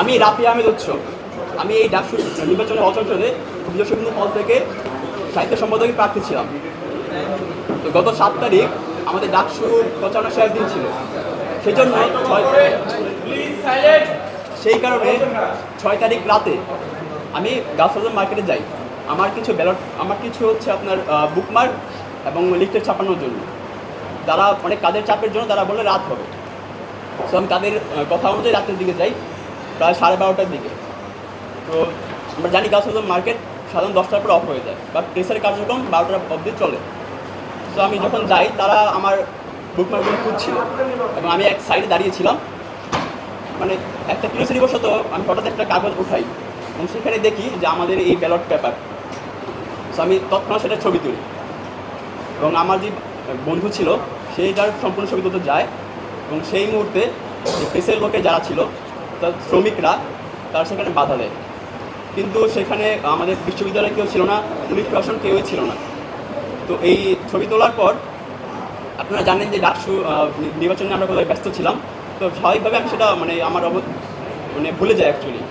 আমি রাফি আহমেদ উৎস আমি এই ডাকসু নির্বাচনে অচঞ্চলে বিজয়সুন্দর হল থেকে সাহিত্য সম্পাদকের প্রার্থী ছিলাম। তো গত সাত তারিখ আমাদের ডাক ডাকসু প্রচারণা শেষ দিন ছিল। সেই জন্য সেই কারণে ছয় তারিখ রাতে আমি গাছবাজার মার্কেটে যাই। আমার কিছু ব্যালট আমার কিছু হচ্ছে আপনার বুকমার্ক এবং লিফটের ছাপানোর জন্য। তারা অনেক কাজের চাপের জন্য তারা বলে রাত হবে। সো আমি তাদের কথা অনুযায়ী রাতের দিকে যাই। প্রায় সাড়ে বারোটার দিকে। তো আমরা জানি গাছবাজার মার্কেট সাধারণ দশটার পর অফ হয়ে যায় বা প্রেসের কার্যক্রম বারোটার অবধি চলে। তো আমি যখন যাই, তারা আমার বুকমার্কগুলো খুঁজছিল এবং আমি এক সাইডে দাঁড়িয়েছিলাম মানে একটা কিলোসিরিবশত আমি হঠাৎ একটা কাগজ উঠাই এবং সেখানে দেখি যে আমাদের এই ব্যালট পেপার সো আমি তৎক্ষণাৎ সেটা ছবি তুলি। এবং আমার যে বন্ধু ছিল সেই তার সম্পূর্ণ ছবি তুলতে যায়। এবং সেই মুহূর্তে প্রেসের লোকে যারা ছিল শ্রমিকরা তারা সেখানে বাধা দেয়। কিন্তু সেখানে আমাদের বিশ্ববিদ্যালয় কেউ ছিল না, পুলিশ প্রশাসন কেউই ছিল না। তো এই ছবি তোলার পর আপনারা জানেন যে ডাকসু নির্বাচনে আমরা ব্যস্ত ছিলাম। তো স্বাভাবিকভাবে আমি সেটা মানে আমার মানে ভুলে যায় অ্যাকচুয়ালি